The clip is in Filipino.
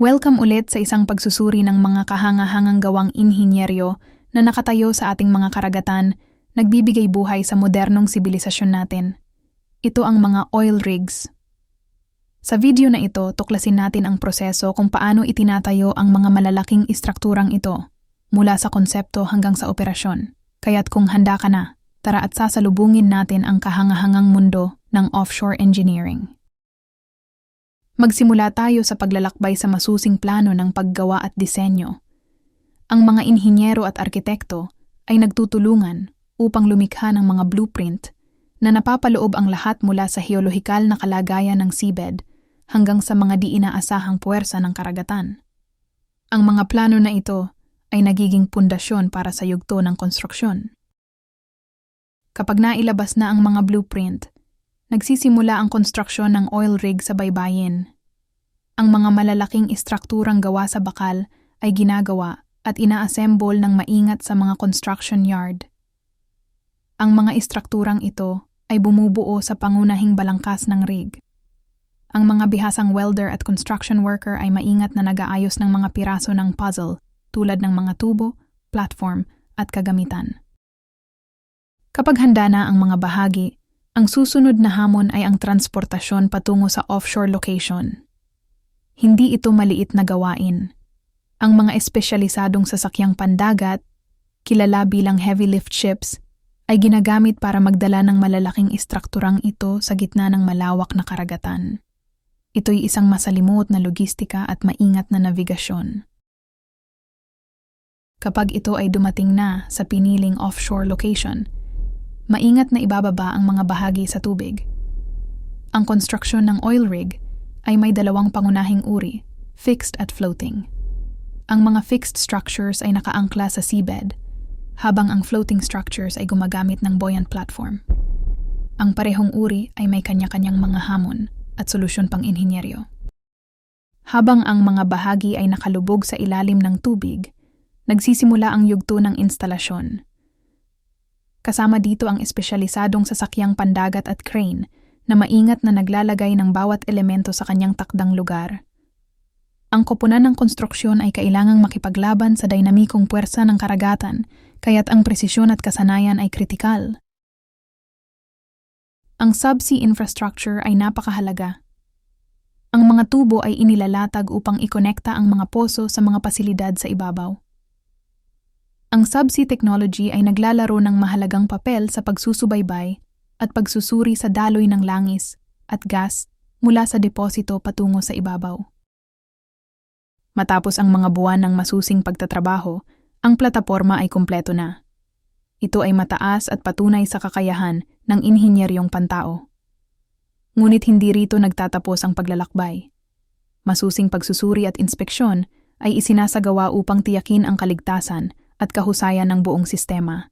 Welcome ulit sa isang pagsusuri ng mga kahangahangang gawang inhinyeryo na nakatayo sa ating mga karagatan, nagbibigay buhay sa modernong sibilisasyon natin. Ito ang mga oil rigs. Sa video na ito, tuklasin natin ang proseso kung paano itinatayo ang mga malalaking istrukturang ito, mula sa konsepto hanggang sa operasyon. Kaya't kung handa ka na, tara at sasalubungin natin ang kahangahangang mundo ng offshore engineering. Magsimula tayo sa paglalakbay sa masusing plano ng paggawa at disenyo. Ang mga inhinyero at arkitekto ay nagtutulungan upang lumikha ng mga blueprint na napapaloob ang lahat mula sa heolohikal na kalagayan ng seabed hanggang sa mga di inaasahang puwersa ng karagatan. Ang mga plano na ito ay nagiging pundasyon para sa yugto ng konstruksyon. Kapag nailabas na ang mga blueprint, nagsisimula ang konstruksyon ng oil rig sa baybayin. Ang mga malalaking istrukturang gawa sa bakal ay ginagawa at ina-assemble ng maingat sa mga construction yard. Ang mga istrukturang ito ay bumubuo sa pangunahing balangkas ng rig. Ang mga bihasang welder at construction worker ay maingat na nag-aayos ng mga piraso ng puzzle tulad ng mga tubo, platform at kagamitan. Kapag handa na ang mga bahagi, ang susunod na hamon ay ang transportasyon patungo sa offshore location. Hindi ito maliit na gawain. Ang mga espesyalisadong sasakyang pandagat, kilala bilang heavy lift ships, ay ginagamit para magdala ng malalaking istrukturang ito sa gitna ng malawak na karagatan. Ito'y isang masalimuot na logistika at maingat na navigasyon. Kapag ito ay dumating na sa piniling offshore location, maingat na ibababa ang mga bahagi sa tubig. Ang konstruksyon ng oil rig ay may dalawang pangunahing uri, fixed at floating. Ang mga fixed structures ay nakaangkla sa seabed, habang ang floating structures ay gumagamit ng buoyant platform. Ang parehong uri ay may kanya-kanyang mga hamon at solusyon pang inhinyeryo. Habang ang mga bahagi ay nakalubog sa ilalim ng tubig, nagsisimula ang yugto ng instalasyon. Kasama dito ang espesyalisadong sasakyang pandagat at crane na maingat na naglalagay ng bawat elemento sa kanyang takdang lugar. Ang koponan ng konstruksyon ay kailangang makipaglaban sa dinamikong puwersa ng karagatan, kaya't ang presisyon at kasanayan ay kritikal. Ang subsea infrastructure ay napakahalaga. Ang mga tubo ay inilalatag upang ikonekta ang mga poso sa mga pasilidad sa ibabaw. Ang subsea technology ay naglalaro ng mahalagang papel sa pagsusubaybay at pagsusuri sa daloy ng langis at gas mula sa deposito patungo sa ibabaw. Matapos ang mga buwan ng masusing pagtatrabaho, ang plataporma ay kumpleto na. Ito ay mataas at patunay sa kakayahan ng inhinyeryong pantao. Ngunit hindi rito nagtatapos ang paglalakbay. Masusing pagsusuri at inspeksyon ay isinasagawa upang tiyakin ang kaligtasan at kahusayan ng buong sistema.